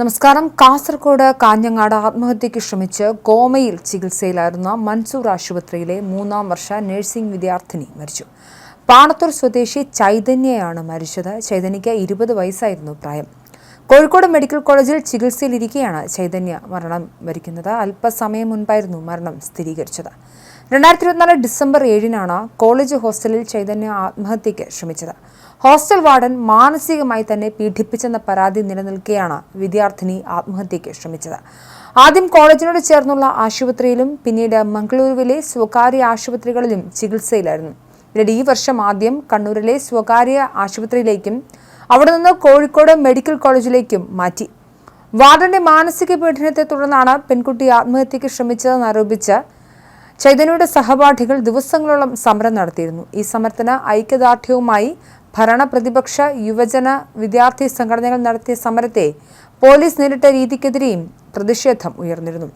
നമസ്കാരം. കാസർഗോഡ് കാഞ്ഞങ്ങാട് ആത്മഹത്യയ്ക്ക് ശ്രമിച്ച് കോമയിൽ ചികിത്സയിലായിരുന്ന മൻസൂർ ആശുപത്രിയിലെ മൂന്നാം വർഷ നഴ്സിംഗ് വിദ്യാർത്ഥിനി മരിച്ചു. പാണത്തൂർ സ്വദേശി ചൈതന്യയാണ് മരിച്ചത്. ചൈതന്യയ്ക്ക് ഇരുപത് വയസ്സായിരുന്നു പ്രായം. കോഴിക്കോട് മെഡിക്കൽ കോളേജിൽ ചികിത്സയിലിരിക്കെയാണ് ചൈതന്യ മരണം വരിക്കുന്നത്. അല്പസമയം മുൻപായിരുന്നു മരണം സ്ഥിരീകരിച്ചത്. രണ്ടായിരത്തി ഇരുപത്തിനാല് ഡിസംബർ ഏഴിനാണ് കോളേജ് ഹോസ്റ്റലിൽ ചൈതന്യ ആത്മഹത്യയ്ക്ക് ശ്രമിച്ചത്. ഹോസ്റ്റൽ വാർഡൻ മാനസികമായി തന്നെ പീഡിപ്പിച്ചെന്ന പരാതി നിലനിൽക്കെയാണ് വിദ്യാർത്ഥിനി ആത്മഹത്യയ്ക്ക് ശ്രമിച്ചത്. ആദ്യം കോളേജിനോട് ചേർന്നുള്ള ആശുപത്രിയിലും പിന്നീട് മംഗളൂരുവിലെ സ്വകാര്യ ആശുപത്രികളിലും ചികിത്സയിലായിരുന്നു. പിന്നീട് ഈ വർഷം ആദ്യം കണ്ണൂരിലെ സ്വകാര്യ ആശുപത്രിയിലേക്കും അവിടെ നിന്ന് കോഴിക്കോട് മെഡിക്കൽ കോളേജിലേക്കും മാറ്റി. വാർഡന്റെ മാനസിക പീഡനത്തെ തുടർന്നാണ് പെൺകുട്ടി ആത്മഹത്യയ്ക്ക് ശ്രമിച്ചതെന്ന് ആരോപിച്ച് ചൈതന്യയുടെ സഹപാഠികൾ ദിവസങ്ങളോളം സമരം നടത്തിയിരുന്നു. ഈ സമരത്തിന് ഐക്യദാർഢ്യവുമായി ഭരണ പ്രതിപക്ഷ യുവജന വിദ്യാർത്ഥി സംഘടനകൾ നടത്തിയ സമരത്തെ പോലീസ് നേരിട്ട രീതിക്കെതിരെയും പ്രതിഷേധം ഉയർന്നിരുന്നു.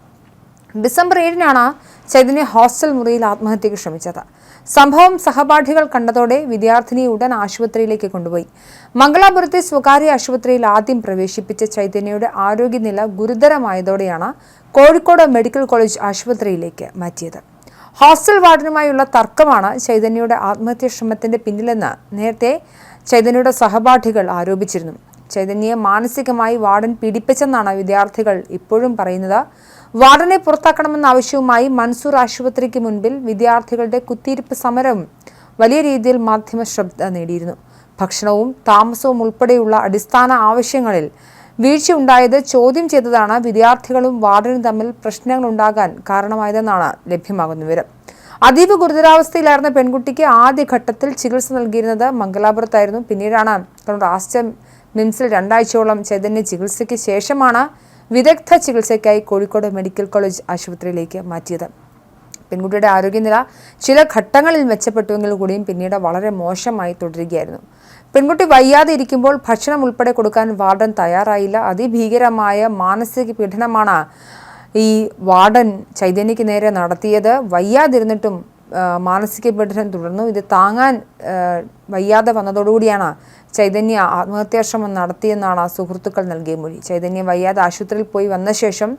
ഡിസംബർ ഏഴിനാണ് ചൈതന്യ ഹോസ്റ്റൽ മുറിയിൽ ആത്മഹത്യയ്ക്ക് ശ്രമിച്ചത്. സംഭവം സഹപാഠികൾ കണ്ടതോടെ വിദ്യാർത്ഥിനിയെ ഉടൻ ആശുപത്രിയിലേക്ക് കൊണ്ടുപോയി. മംഗലാപുരത്തെ സ്വകാര്യ ആശുപത്രിയിൽ ആദ്യം പ്രവേശിപ്പിച്ച ചൈതന്യയുടെ ആരോഗ്യനില ഗുരുതരമായതോടെയാണ് കോഴിക്കോട് മെഡിക്കൽ കോളേജ് ആശുപത്രിയിലേക്ക് മാറ്റിയത്. ഹോസ്റ്റൽ വാർഡനുമായുള്ള തർക്കമാണ് ചൈതന്യയുടെ ആത്മഹത്യ ശ്രമത്തിന്റെ പിന്നിലെന്ന് നേരത്തെ ചൈതന്യയുടെ സഹപാഠികൾ ആരോപിച്ചിരുന്നു. ചൈതന്യയെ മാനസികമായി വാർഡൻ പീഡിപ്പിച്ചെന്നാണ് വിദ്യാർത്ഥികൾ ഇപ്പോഴും പറയുന്നത്. വാർഡനെ പുറത്താക്കണമെന്ന ആവശ്യവുമായി മൻസൂർ ആശുപത്രിക്ക് മുൻപിൽ വിദ്യാർത്ഥികളുടെ കുത്തിയിരിപ്പ് സമരവും വലിയ രീതിയിൽ മാധ്യമ ശ്രദ്ധ നേടിയിരുന്നു. ഭക്ഷണവും താമസവും ഉൾപ്പെടെയുള്ള അടിസ്ഥാന ആവശ്യങ്ങളിൽ വീഴ്ചയുണ്ടായത് ചോദ്യം ചെയ്തതാണ് വിദ്യാർത്ഥികളും വാർഡനും തമ്മിൽ പ്രശ്നങ്ങൾ ഉണ്ടാകാൻ കാരണമായതെന്നാണ് ലഭ്യമാകുന്ന വിവരം. അതീവ ഗുരുതരാവസ്ഥയിലായിരുന്ന പെൺകുട്ടിക്ക് ആദ്യഘട്ടത്തിൽ ചികിത്സ നൽകിയിരുന്നത് മംഗലാപുരത്തായിരുന്നു. പിന്നീടാണ് കണ്ണൂർ ആസ്റ്റം മിംസിൽ രണ്ടാഴ്ചയോളം ചൈതന്യ ചികിത്സയ്ക്ക് ശേഷമാണ് വിദഗ്ധ ചികിത്സയ്ക്കായി കോഴിക്കോട് മെഡിക്കൽ കോളേജ് ആശുപത്രിയിലേക്ക് മാറ്റിയത്. പെൺകുട്ടിയുടെ ആരോഗ്യനില ചില ഘട്ടങ്ങളിൽ മെച്ചപ്പെട്ടുവെങ്കിൽ കൂടിയും പിന്നീട് വളരെ മോശമായി തുടരുകയായിരുന്നു. പെൺകുട്ടി വയ്യാതെ ഇരിക്കുമ്പോൾ ഭക്ഷണം ഉൾപ്പെടെ കൊടുക്കാൻ വാർഡൻ തയ്യാറായില്ല. അതിഭീകരമായ മാനസിക പീഡനമാണ് ഈ വാർഡൻ ചൈതന്യയ്ക്ക് നേരെ നടത്തിയത്. വയ്യാതിരുന്നിട്ടും മാനസിക പീഡനം തുടർന്നു. ഇത് താങ്ങാൻ വയ്യാതെ വന്നതോടുകൂടിയാണ് ചൈതന്യ ആത്മഹത്യാശ്രമം നടത്തിയെന്നാണ് സുഹൃത്തുക്കൾ നൽകിയ മൊഴി. ചൈതന്യ വയ്യാതെ ആശുപത്രിയിൽ പോയി വന്ന ശേഷം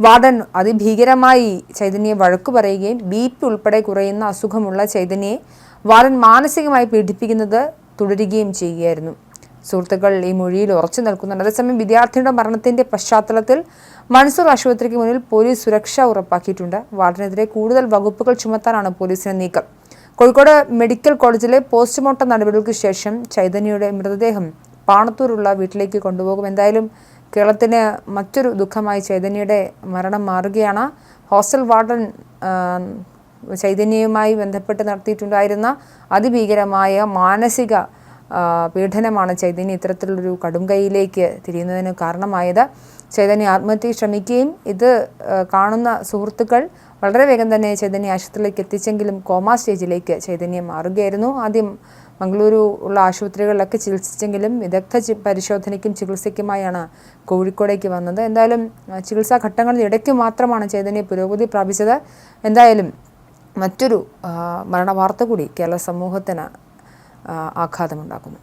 വാർഡൻ അതിഭീകരമായി ചൈതന്യയെ വഴക്കു പറയുകയും ബി പി ഉൾപ്പെടെ കുറയുന്ന അസുഖമുള്ള ചൈതന്യയെ വാർഡൻ മാനസികമായി പീഡിപ്പിക്കുന്നത് തുടരുകയും ചെയ്യുകയായിരുന്നു. സുഹൃത്തുക്കൾ ഈ മൊഴിയിൽ ഉറച്ചു നിൽക്കുന്നുണ്ട്. അതേസമയം വിദ്യാർത്ഥിയുടെ മരണത്തിന്റെ പശ്ചാത്തലത്തിൽ മൻസൂർ ആശുപത്രിക്ക് മുന്നിൽ പോലീസ് സുരക്ഷ ഉറപ്പാക്കിയിട്ടുണ്ട്. വാർഡിനെതിരെ കൂടുതൽ വകുപ്പുകൾ ചുമത്താനാണ് പോലീസിന്റെ നീക്കം. കോഴിക്കോട് മെഡിക്കൽ കോളേജിലെ പോസ്റ്റ്മോർട്ടം നടപടികൾക്ക് ശേഷം ചൈതന്യയുടെ മൃതദേഹം പാണത്തൂരുള്ള വീട്ടിലേക്ക് കൊണ്ടുപോകും. എന്തായാലും കേരളത്തിന് മറ്റൊരു ദുഃഖമായി ചൈതന്യയുടെ മരണം മാറുകയാണ്. ഹോസ്റ്റൽ വാർഡൻ ചൈതന്യവുമായി ബന്ധപ്പെട്ട് നടത്തിയിട്ടുണ്ടായിരുന്ന അതിഭീകരമായ മാനസിക പീഡനമാണ് ചൈതന്യ ഇത്തരത്തിലുള്ളൊരു കടുംകൈയിലേക്ക് തിരിയുന്നതിന് കാരണമായത്. ചൈതന്യ ആത്മഹത്യ ശ്രമിക്കുകയും ഇത് കാണുന്ന സുഹൃത്തുക്കൾ വളരെ വേഗം തന്നെ ചൈതന്യ ആശുപത്രിയിലേക്ക് എത്തിച്ചെങ്കിലും കോമ സ്റ്റേജിലേക്ക് ചൈതന്യം മാറുകയായിരുന്നു. ആദ്യം മംഗളൂരു ഉള്ള ആശുപത്രികളിലൊക്കെ ചികിത്സിച്ചെങ്കിലും വിദഗ്ധ പരിശോധനയ്ക്കും ചികിത്സയ്ക്കുമായാണ് കോഴിക്കോടേക്ക് വന്നത്. എന്തായാലും ചികിത്സാ ഘട്ടങ്ങളിൽ ഇടയ്ക്ക് മാത്രമാണ് ചൈതന്യ പുരോഗതി പ്രാപിച്ചത്. എന്തായാലും മറ്റൊരു മരണ മരണവാർത്ത കൂടി കേരള സമൂഹത്തിന് ആഘാതമുണ്ടാക്കുന്നു.